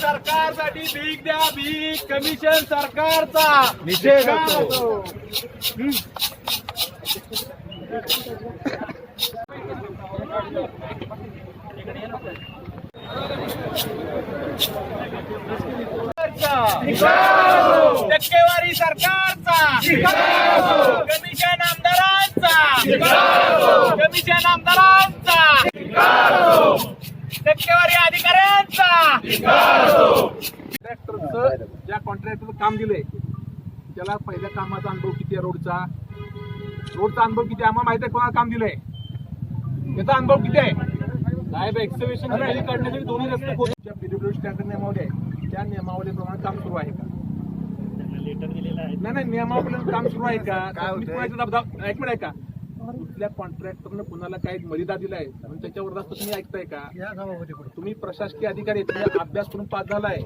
सरकारसाठी भीक द्या भीक. कमिशन सरकारचा. निषेध. टक्केवारी सरकारचा. कमिशन आमदारांचा. कमिशन आमदारांचा. टक्केवारी अधिकाऱ्यांचा. कॉन्ट्रॅक्टरचं ज्या कॉन्ट्रॅक्टरचं काम दिलंय त्याला पहिल्या कामाचा अनुभव किती आहे रोडचा? रोडचा अनुभव किती आहे? आम्हाला माहिती आहे कोणाला काम दिलंय. त्याचा अनुभव किती आहे? साहेब एक्सिबिशन काढण्यासाठी दोन्ही रस्ते ज्या पीडब्ल्यू स्टँडर्ड नियमावली आहे त्या नियमावलीप्रमाणे काम सुरू आहे का? नाही नाही नियमावली काम सुरू आहे का? एक मिनिट आहे का कुठल्या कॉन्ट्रॅक्टरनं कुणाला काही मर्यादा दिलाय? म्हणून त्याच्यावर जास्त तुम्ही ऐकताय का? तुम्ही प्रशासकीय अधिकारी अभ्यास करून पास झालाय.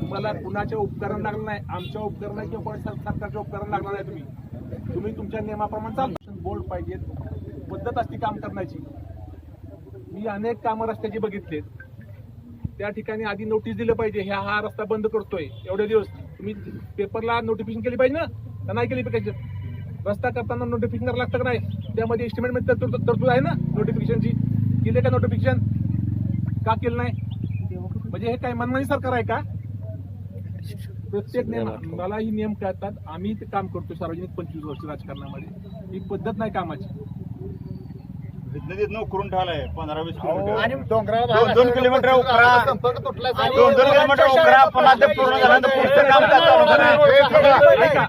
तुम्हाला कुणाच्या उपकरण लागलं नाही? आमच्या उपकरण किंवा सरकारच्या उपकरण लागणार नाही तुम्ही. तुम्ही तुमच्या नियमाप्रमाणे चालू. बोर्ड पाहिजेत पद्धत असते काम करण्याची. मी अनेक कामं रस्त्याची बघितलेत. त्या ठिकाणी आधी नोटीस दिलं पाहिजे. ह्या हा रस्ता बंद करतोय. एवढे दिवस. तुम्ही पेपरला नोटिफिकेशन केली पाहिजे ना? का नाही केली पाहिजे? रस्ता करताना नोटिफिकेशन करायला लागतं का नाही? त्यामध्ये एस्टिमेटमध्ये तरतूद आहे ना नोटिफिकेशनची केले का नोटिफिकेशन का केलं नाही? म्हणजे हे काय मनमानी सरकार आहे का? प्रत्येक नियम मला ही नियम कळतात. आम्ही ते काम करतो सार्वजनिक पंचवीस वर्ष राजकारणामध्ये. ही पद्धत नाही कामाची. नदीत करून ठेवलाय पंधरा वीस किलोमीटर. दोन- किलोमीटर उकरा. दोन दोन किलोमीटर उकरा पुन्हा ते पूर्ण झाल्यानंतर पुढचं काम ऐका.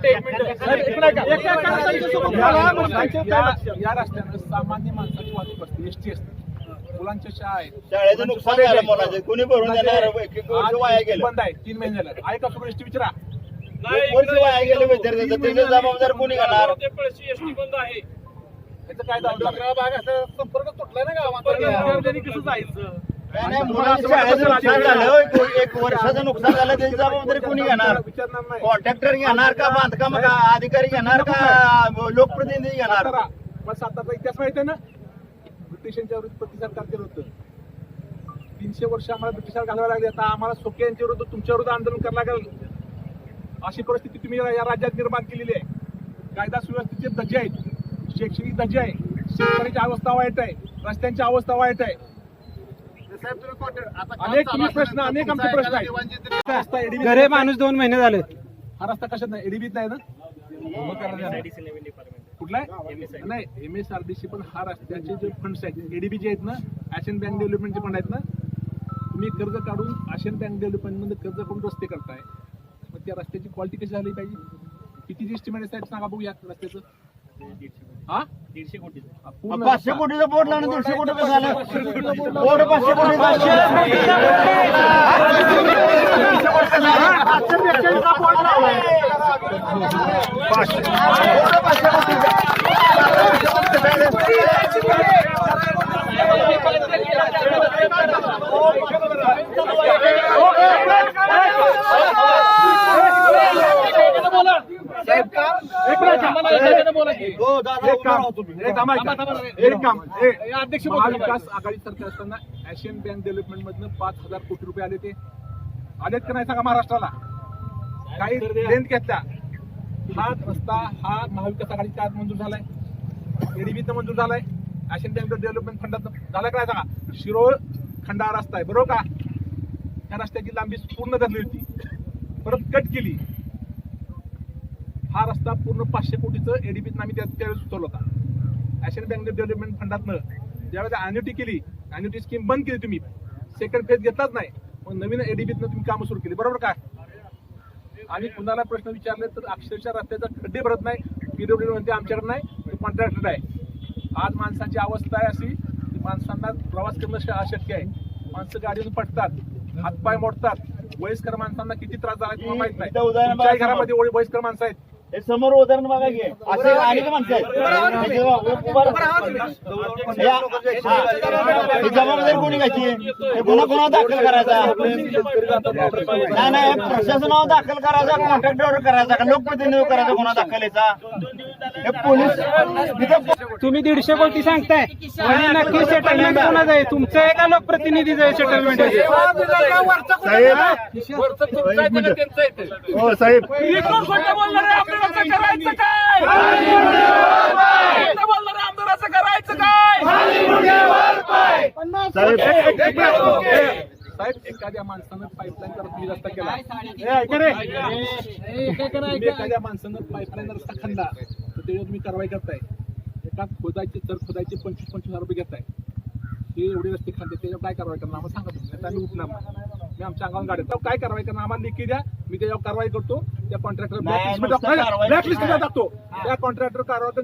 ऐका. या- रस्त्यानं सामान्य माणसाची वाहतूक असते एसटी असते. मुलांच्या शाळा आहेत. शाळेचं नुकसान झालं मुलाचं. कोणी भरून देणार? वाया गेलं. बंद आहे तीन महिने झाले. आहे का सुरू एसटी विचारा? वाया गेलं विद्यार्थ्याचं. त्याची जबाबदार कोणी घेणार? एसटी बंद आहे. काय डोंगराळ भाग संपर्क तुटला ना गावात. कसं जायचं? एक- वर्षाचं नुकसान झालं त्याची जबाबदारी कोणी घेणार? कॉन्ट्रॅक्टर घेणार का बांधकाम का अधिकारी घेणार का लोकप्रतिनिधी घेणार? सातारचा इतिहास माहिती आहे ना? ब्रिटिशांच्या विरुद्ध प्रतिसाद का केलं होतं? तीनशे वर्ष आम्हाला ब्रिटिशांना घालवायला लागले. आता आम्हाला सोके यांच्या विरुद्ध तुमच्या विरुद्ध आंदोलन करायला लागेल. अशी परिस्थिती तुम्ही या राज्यात निर्माण केलेली आहे. कायदा सुव्यवस्थेचे धजे आहेत. शैक्षणिक धजे आहे. शेतकऱ्याची अवस्था वाईट आहे. रस्त्यांची अवस्था वाईट आहे. साहेब तुम्ही कॉन्ट्रॅक्ट आता काम अनेक तुम्ही प्रश्न अनेक आमचे प्रश्न आहेत. हा घरे माणूस दोन महिने झाले हा रस्ता कशात नाही? एडीबीत नाही ना. कुठला आहे? नाही M S R D C पण हा रस्त्याचे जे फंड्स आहेत एडीबी जे आहेत ना आशियन बँक डेव्हलपमेंटचे फंड आहेत ना तुम्ही कर्ज काढून आशियन बँक डेव्हलपमेंटमध्ये कर्ज करून रस्ते करताय? मग त्या रस्त्याची क्वालिटी कशी झाली पाहिजे? कितीची एस्टिमेट आहे साहेब? सांगा बघू या रस्त्याचं. हा दीडशे कोटी हा, पूर्ण पाचशे रस्ता. कोटीचं बोर्ड लावून दीडशे कोटी कसं झालं बोर्ड पाचशे एक काम एक काम ऐका. एक काम ए, अध्यक्ष महाविकास आघाडी सरकार असताना एशियन बँक डेव्हलपमेंट मधनं पाच हजार कोटी रुपये आले ते. आलेत का नाही सांगा महाराष्ट्राला? काही लेंथ घेतल्या. हा रस्ता हा महाविकास आघाडीच्या आत मंजूर झालाय. एडीबीत मंजूर झालाय. आशियन बँक डेव्हलपमेंट फंडात झालाय का नाही सांगा? शिरोळ खंडाळा रस्ता आहे बरोबर का? त्या रस्त्याची लांबी पूर्ण धरली होती. परत कट केली. हा रस्ता पूर्ण पाचशे कोटीचं एडीबीत आम्ही त्या त्यावेळेस सुचवला होता. आशियन बँक डेव्हलपमेंट फंडातनं ज्यावेळेस अॅन्युटी केली अॅन्युटी स्कीम बंद केली तुम्ही. सेकंड फेज घेतलाच नाही. मग नवीन एडीबीतनं तुम्ही कामं सुरू केली. बरोबर काय आणि कुणाला प्रश्न विचारले तर अक्षरशः रस्त्याचा खड्डे भरत नाही. पीडब्ल्यू म्हणते आमच्याकडे नाही कॉन्ट्रॅक्टर आहे. आज माणसाची अवस्था आहे अशी की माणसांना प्रवास करणं अशक्य आहे. माणसं गाडीतून पडतात हातपाय मोडतात. वयस्कर माणसांना किती त्रास झाला तुम्हाला माहीत नाही. घरामध्ये वय- वयस्कर माणसं आहेत. हे समोर उदाहरण बघा की असे अनेक माणसं आहेत. जबाबदारी कोणी घ्यायची? हे गुन्हा गुन्हा दाखल करायचा. नाही नाही प्रशासनावर दाखल करायचा कॉन्ट्रॅक्टरवर करायचा का लोकप्रतिनिधीवर करायचा गुन्हा दाखल याचा हे पोलीस तुम्ही दीडशे कोटी सांगताय. आणि नक्की सेटलमेंट कोणाचं आहे? तुमचं आहे का लोकप्रतिनिधीचं आहे सेटलमेंट साहेब हो साहेब. साहेब. साहेब एखाद्या माणसानं पाईपलाईन रस्ता केला. एखाद्या माणसानं पाईपलाईन रस्ता तर त्याच्यावर तुम्ही कारवाई करताय. एका खोदायचे तर खोदायचे पंचवीस पंचवीस हजार रुपये घेताय. हे एवढे रस्ते खांदे त्याच्यावर काय कारवाई करणार? आम्हाला सांगा तुम्ही. आम्ही उठणार नाही. मी आमच्या अंगावर गाडी काय कारवाई करणार? आम्हाला लेखी द्या. मी त्याच्यावर कारवाई करतो. त्या कॉन्ट्रॅक्टर ब्लॅकलिस्ट. टाकतो. त्या कॉन्ट्रॅक्टर कारवाई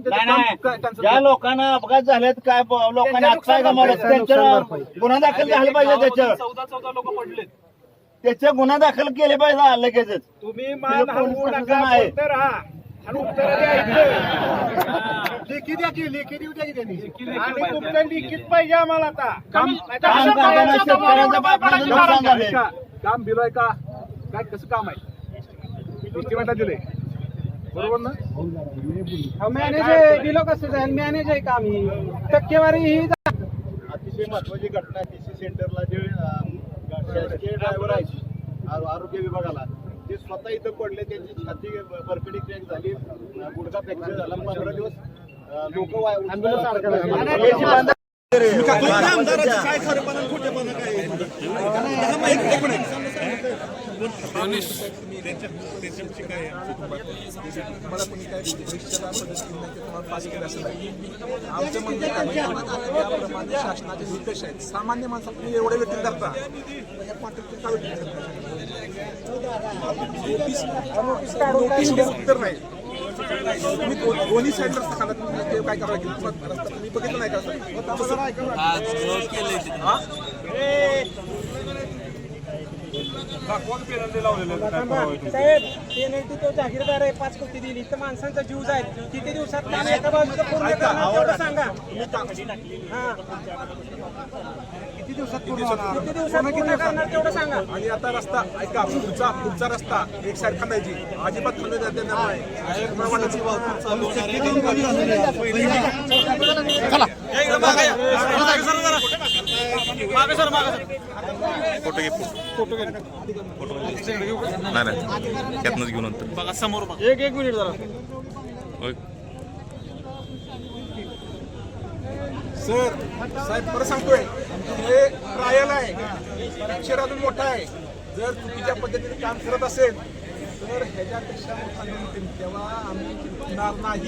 ज्या. लोकांना अपघात झालेत काय लोकांनी हातपाय गमावले त्यांच्यावर गुन्हा दाखल झाला पाहिजे त्याच्यावर. चौदा चौदा लोक पडलेत. त्याचे गुन्हा दाखल केले पाहिजे लगेचच. तुम्ही मान हलवू नका, आणि उत्तर लेखी द्या की लेखी देऊ द्या की त्यांनी. आणि तुमचं लिखित पाहिजे आम्हाला आता. काम काम करताना शेतकऱ्यांच्या बापाचं नुकसान झाले का काम दिलंय का? काय कसं काम आहे? एस्टिमेटा दिले बरोबर ना? मॅनेज आहे. दिलं कसं जाईल? मॅनेज आहे का आम्ही? टक्केवारी ही अतिशय महत्वाची घटना सेंटरला जे अं, शासकीय ड्रायव्हर आहेत आरो- आरोग्य विभागाला. ते स्वतः इथं पडले त्यांची छाती बरकडी क्रॅक झाली गुडघा फ्रॅक्चर झाला. पंधरा दिवस लोक शासनाचे निर्देश आहेत. सामान्य माणसाला तुम्ही एवढे वेतन धरता उत्तर नाही. तुम्ही दोन्ही साईड रस्ता ते काय करावं तुम्हाला रस्ता तुम्ही बघितलं नाही का? साहेब पेनल्टी तो जाहीरदार आहे पाच कोटी दिली. तर माणसांचा जीव जाईल. किती दिवसात काम एका बाजूचं पूर्ण करणार तेवढं सांगा. हा. किती दिवसात पूर्ण होणार? किती दिवसात? पूर्ण करणार तेवढं सांगा. आणि आता रस्ता ऐका पुढचा पुढचा रस्ता एक साईड खांदायची अजिबात खांदा जाते नाही तुम्हाला वाटतं नाही त्यातनंच घेऊन नंतर एक एक मिनिट जरा. सर साहेब परत सांगतोय हे ट्रायल आहे. अक्षर अजून मोठा आहे. जर चुकीच्या पद्धतीने काम करत असेल तर ह्याच्यापेक्षा मोठा निर्णय. तेव्हा आम्ही जिंकणार नाही.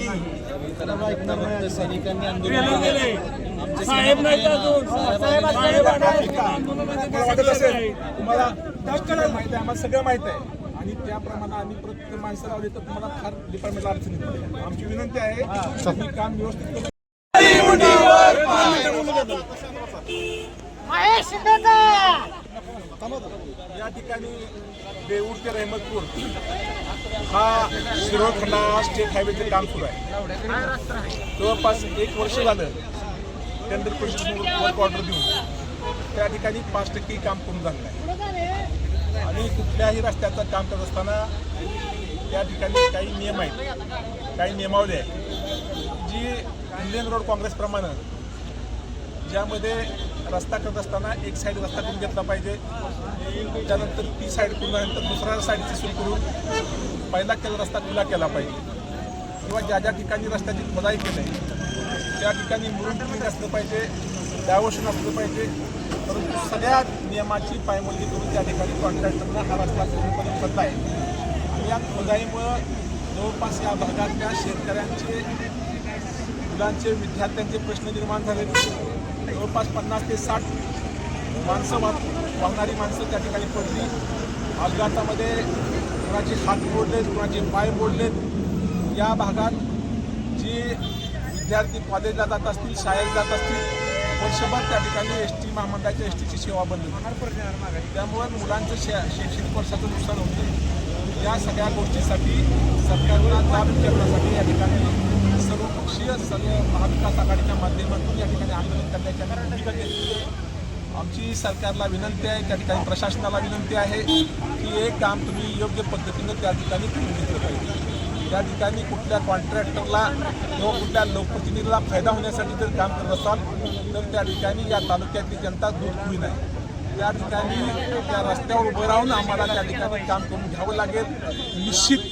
साहेब नाही. साहेब तुम्हाला वाटत असेल तुम्हाला माहिती आहे आम्हाला सगळं माहीत आहे. आणि त्याप्रमाणे आम्ही प्रत्येक माणसं लावली तर तुम्हाला फार डिपार्टमेंटला अडचण आमची विनंती आहे काम व्यवस्थित या ठिकाणी देऊर ते रहमतपूर हा शिरोळ खंडा स्टेट हायवेचे काम सुरू आहे. जवळपास एक वर्ष झालं टेंडर परिषद वर्क ऑर्डर देऊन त्या ठिकाणी पाच टक्के काम पूर्ण झालेलं आहे. आणि कुठल्याही रस्त्याचं काम करत असताना त्या ठिकाणी काही नियम आहेत काही नियमावली आहे जी इंडियन रोड काँग्रेसप्रमाणे ज्यामध्ये रस्ता करत असताना एक साईड रस्ता करून घेतला पाहिजे. त्यानंतर ती साईड करून दुसऱ्या साईडची सुरू करून पहिला केला रस्ता खुला केला पाहिजे. किंवा ज्या ज्या ठिकाणी रस्त्याची खोदाई केली त्या ठिकाणी मुरुम क्लीन असलं पाहिजे डायव्हर्शन असलं पाहिजे. परंतु सगळ्या नियमाची पायमल्ली करून त्या ठिकाणी कॉन्ट्रॅक्टरला हा रस्ता पूर्णपणे करत आहे. आणि या खोदाईमुळं जवळपास या भागातल्या शेतकऱ्यांचे मुलांचे विद्यार्थ्यांचे प्रश्न निर्माण झाले जवळपास पन्नास ते साठ माणसं वाहणारी माणसं त्या ठिकाणी पडली. अपघातामध्ये कुणाचे हात मोडलेत कुणाचे पाय मोडलेत. या भागात जी विद्यार्थी कॉलेजला जात असतील शाळेत जात असतील वर्षभर त्या ठिकाणी एस टी महामंडळाच्या एस टीची सेवा बंद त्यामुळे मुलांचं शै शैक्षणिक वर्षाचं नुकसान होतं. या सगळ्या गोष्टीसाठी सरकारला लाभ करण्यासाठी या ठिकाणी राष्ट्रीय सगळे महाविकास आघाडीच्या माध्यमातून या ठिकाणी आंदोलन करण्याच्या कारण आमची सरकारला विनंती आहे त्या ठिकाणी प्रशासनाला विनंती आहे की हे काम तुम्ही योग्य पद्धतीनं त्या ठिकाणी करून घेतलं पाहिजे. त्या ठिकाणी कुठल्या कॉन्ट्रॅक्टरला किंवा कुठल्या लोकप्रतिनिधीला फायदा होण्यासाठी जर काम करत असाल तर त्या ठिकाणी या तालुक्यातली जनता दूध होईल नाही त्या ठिकाणी त्या रस्त्यावर उभं राहून आम्हाला त्या ठिकाणी काम करून घ्यावं लागेल. निश्चित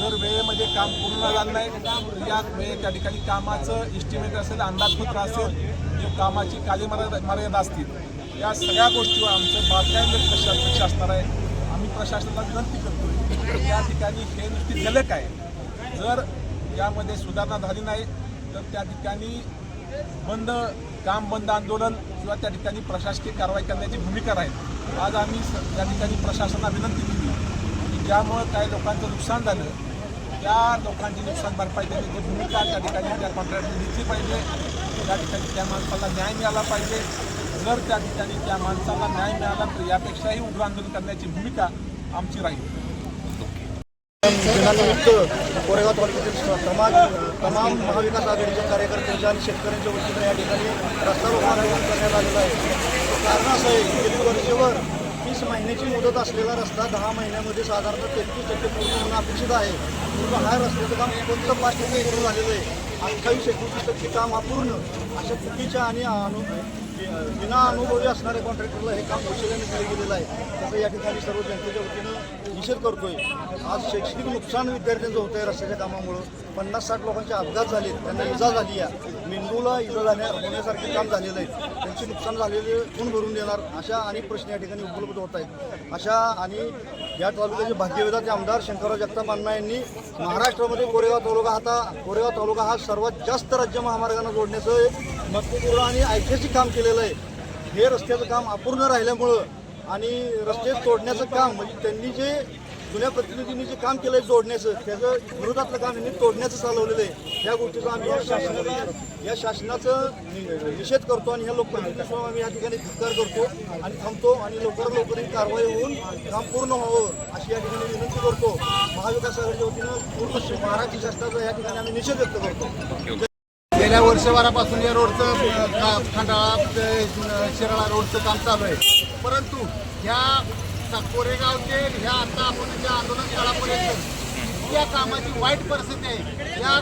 जर वेळेमध्ये काम पूर्ण झालं नाही या वेळे त्या ठिकाणी कामाचं इस्टिमेट असेल अंदाजपत्र असेल किंवा कामाची काली मर्यादा मर्यादा असतील या सगळ्या गोष्टीवर आमचं बारकाईने प्रशासन लक्ष असणार आहे. आम्ही प्रशासनाला विनंती करतोय तर या ठिकाणी हे नुसती झलक आहे. जर यामध्ये सुधारणा झाली नाही तर त्या ठिकाणी बंद काम बंद आंदोलन किंवा त्या ठिकाणी प्रशासकीय कारवाई करण्याची भूमिका राहील. आज आम्ही स- त्या ठिकाणी प्रशासनाला विनंती केली की ज्यामुळं काही लोकांचं नुकसान झालं त्या लोकांची नुकसान भरपाई देण्याची भूमिका त्या ठिकाणी त्या कॉन्ट्रॅक्टने घेतली पाहिजे. त्या ठिकाणी त्या माणसाला न्याय मिळाला पाहिजे. जर त्या ठिकाणी त्या माणसाला न्याय मिळाला तर यापेक्षाही उग्र आंदोलन करण्याची भूमिका आमची राहील. दिनानिमित्त कोरेगाव तालुक्यातील समाज तमाम महाविकास आघाडीच्या कार्यकर्त्यांच्या आणि शेतकऱ्यांच्या वतीनं या ठिकाणी रस्ता रोको आंदोलन करण्यात आलेलं आहे. कारण असं आहे गेली वर्षभर तीस महिन्याची मुदत असलेला रस्ता दहा महिन्यामध्ये साधारणतः तेहतीस टक्के पूर्ण होणं अपेक्षित आहे. हा रस्त्याचं काम फक्त पाच टक्के पूर्ण झालेलं आहे? अठ्ठावीस एकोणतीस टक्के काम अपूर्ण अशा चुकीच्या आणि अनु विना अनुभवी असणाऱ्या कॉन्ट्रॅक्टरला हे काम कौशल्याने केलं गेलेलं आहे. तसं या ठिकाणी सर्व जनतेच्या वतीनं निषेध करतोय. आज शैक्षणिक नुकसान विद्यार्थ्यांचं होतं आहे रस्त्याच्या कामामुळं. पन्नास साठ लोकांचे अपघात झाले त्यांना इजा झाली आहे. मेंदूला इजा झाल्या होण्यासारखे काम झालेलं आहे. त्यांचे नुकसान झालेले कोण भरून देणार? अशा अनेक प्रश्न या ठिकाणी उपलब्ध होत आहेत. अशा आणि या तालुक्याचे भाग्यविधाचे आमदार शंकरराव जगताप अण्णा यांनी महाराष्ट्रामध्ये कोरेगाव तालुका आता कोरेगाव तालुका हा सर्वात जास्त राज्य महामार्गानं जोडण्याचं एक महत्त्वपूर्ण आणि ऐतिहासिक काम केलेलं आहे. हे रस्त्याचं काम अपूर्ण राहिल्यामुळं आणि रस्ते तोडण्याचं काम म्हणजे त्यांनी जे जुन्या प्रतिनिधींनी जे काम केलं जोडण्याचं त्याचं विरोधातलं काम यांनी तोडण्याचं चालवलेलं आहे. या गोष्टीचा आम्ही या शासनाला या शासनाचं निषेध करतो आणि ह्या लोकप्रतिनिधींसह आम्ही या ठिकाणी धिक्कार करतो आणि थांबतो आणि लवकर लवकर ही कारवाई होऊन काम पूर्ण व्हावं. या ठिकाणी विनंती करतो महाविकास आघाडीच्या वतीनं पूर्ण महाराष्ट्र शासनाचा या ठिकाणी आम्ही निषेध व्यक्त करतो. गेल्या वर्षभरापासून या रोडचं अ, खंडाळा ते, शिराळा रोडचं काम चालू आहे. परंतु ह्या कोरेगाव ते ह्या आता आपण ज्या आंदोलन स्थळापर्यंत या कामाची वाईट परिस्थिती आहे. या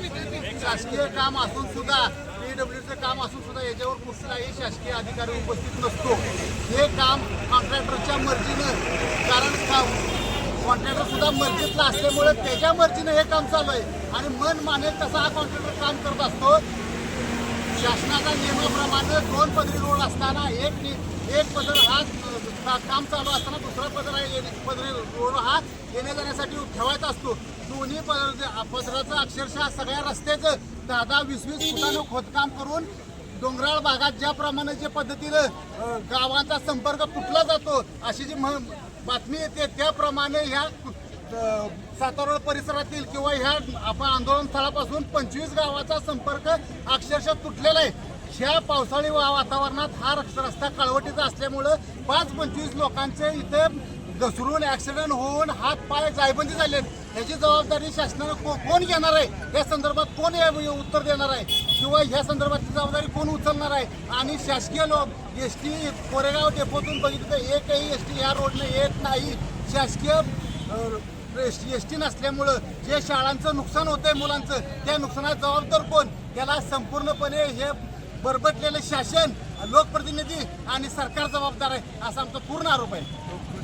शासकीय काम असून सुद्धा पीडब्ल्यूचं काम असून सुद्धा याच्यावर कुठलाही शासकीय अधिकारी उपस्थित नसतो. हे काम कॉन्ट्रॅक्टरच्या मर्जीनं कारण कॉन्ट्रॅक्टर सुद्धा मर्जीतला असल्यामुळे त्याच्या मर्जीनं हे काम चालू आहे. आणि मन मानेल तसा हा कॉन्ट्रॅक्टर काम करत असतो. शासनाच्या नियमाप्रमाणे दोन पदरी रोड असताना एक एक पदर हा काम चालू असताना दुसरा पदर हा पदरी रोड हा येण्या जाण्यासाठी ठेवायचा असतो. दोन्ही पदर पदराचं अक्षरशः सगळ्या रस्त्याचं दहा दहा वीस वीस फुटानं खोदकाम करून डोंगराळ भागात ज्याप्रमाणे जे पद्धतीनं गावांचा संपर्क तुटला जातो अशी जी बातमी येते त्याप्रमाणे ह्या अ, सातारा परिसरातील किंवा ह्या आपण आंदोलन स्थळापासून पंचवीस गावाचा संपर्क अक्षरशः तुटलेला आहे. ह्या पावसाळी वा- वातावरणात हा रस्ता कळवटीचा असल्यामुळं पाच पंचवीस लोकांचे इथे घसरून ऍक्सिडेंट होऊन हात पाय जायबंदी झाले ह्याची जबाबदारी शासनानं कोण घेणार आहे? या संदर्भात कोण उत्तर देणार आहे? किंवा ह्या संदर्भातली जबाबदारी कोण उचलणार आहे? आणि शासकीय लोक एस टी कोरेगाव डेपोतून बघितलं तर एकही एस टी या रोडने येत नाही. शासकीय एस टी नसल्यामुळं जे शाळांचं नुकसान होतंय मुलांचं त्या नुकसानात जबाबदार कोण? त्याला संपूर्णपणे हे बरबटलेलं शासन लोकप्रतिनिधी आणि सरकार जबाबदार आहे असा आमचा पूर्ण आरोप आहे.